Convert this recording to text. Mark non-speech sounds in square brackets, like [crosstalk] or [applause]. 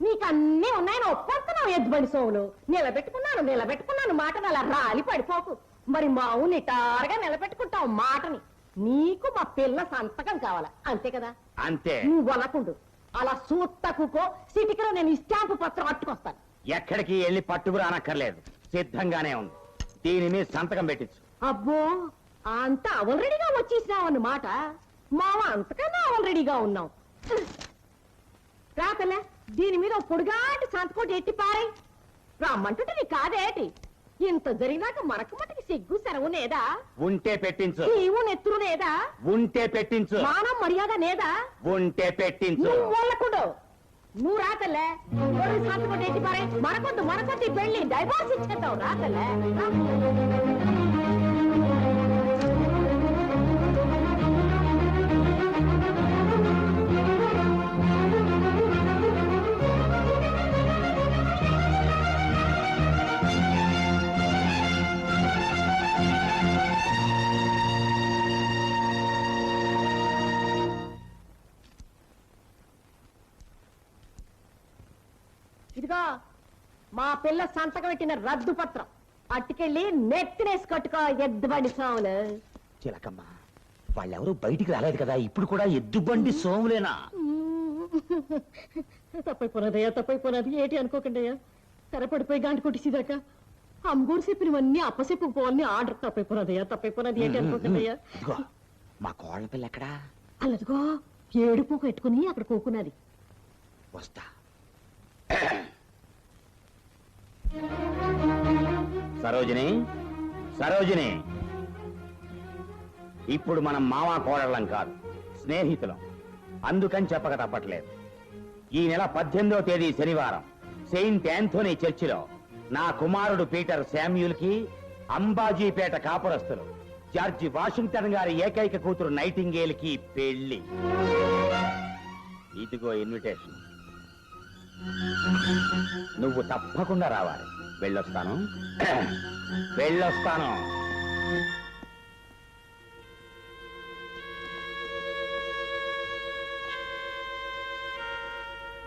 నీకు అన్నీ ఉన్నాయని ఒప్పొస్తున్నావు ఎద్దుబండి సోములు. నిలబెట్టుకున్నాను నిలబెట్టుకున్నాను మాటను అలా రాలి పడిపోకు. మరి మావు నిటారుగా నిలబెట్టుకుంటావు మాటని. నీకు మా పిల్ల సంతకం కావాలా? అంతే కదా? అంతే. నువ్వు అనకుండు. అలా సూత్తకుకో సిటికలో నేను ఈ స్టాంపు పత్రం అట్టుకొస్తాను. ఎక్కడికి వెళ్ళి పట్టుకు రానక్కర్లేదు. సిద్ధంగానే ఉంది. దీని మీద సంతకం పెట్టించు. అబ్బో అంత ఆల్రెడీగా వచ్చేసినావు అన్నమాట. మావ అంతకన్నా ఆల్రెడీగా ఉన్నాం రాకలే దీని మీద పొడుగాటి సంతకోటి ఎట్టి పారే రమ్మంటుంటే నీ కాదేటి ఇంత జరిగినాక మనకు మటుకి సిగ్గు సెలవు నేదా? ఉంటే పెట్టించు. నీవు నెత్తురు ఉంటే పెట్టించు. మానం మర్యాద నేదా? ఉంటే పెట్టించు. నువ్వు వాళ్ళకుడు నువ్వు రాతలే సంతకోటి ఎట్టి పారే మనకొద్దు మనకొద్దు పెళ్ళి డైవర్స్ ఇచ్చేద్దాం రాతలే ఇదిగో మా పిల్ల సంతకం పెట్టిన రద్దు పత్రం. అట్టుకెళ్ళి నెత్తినేసి కట్టుకో ఎద్దుబండి సాములు. చిలకమ్మ వాళ్ళెవరూ బయటికి రాలేదు కదా ఇప్పుడు కూడా ఎద్దుబండి సోములేనా? తప్పైపోనదయ్యా తప్పైపోనది. ఏటి అనుకోకండి అయ్యా? తెరపడిపోయి గాంటి కొట్టిసిదాకా? అమ్మగూరు చెప్పినవన్నీ అప్పసెప్పుకోవాలని ఆర్డర్ తప్పైపోనదయ్యా తప్పైపోనది. ఏంటి అనుకోకండి అయ్యా? ఇదిగో మా కోళ్ళ పిల్ల ఎక్కడా? అల్లదిగో ఏడుపు పెట్టుకుని అక్కడ కూకున్నది. వస్తా. సరోజిని సరోజిని. ఇప్పుడు మనం మావా కోడళ్ళం కాదు స్నేహితులం. అందుకని చెప్పక తప్పట్లేదు. ఈ నెల పద్దెనిమిదవ తేదీ శనివారం సెయింట్ యాంథోనీ చర్చిలో నా కుమారుడు పీటర్ శామ్యూల్కి అంబాజీపేట కాపురస్తులు జార్జి వాషింగ్టన్ గారి ఏకైక కూతురు నైటింగేల్కి పెళ్ళి ఇదిగో ఇన్విటేషన్. నువ్వు తప్పకుండా రావాలి. వెళ్ళొస్తాను. [clears throat] వెళ్ళొస్తాను.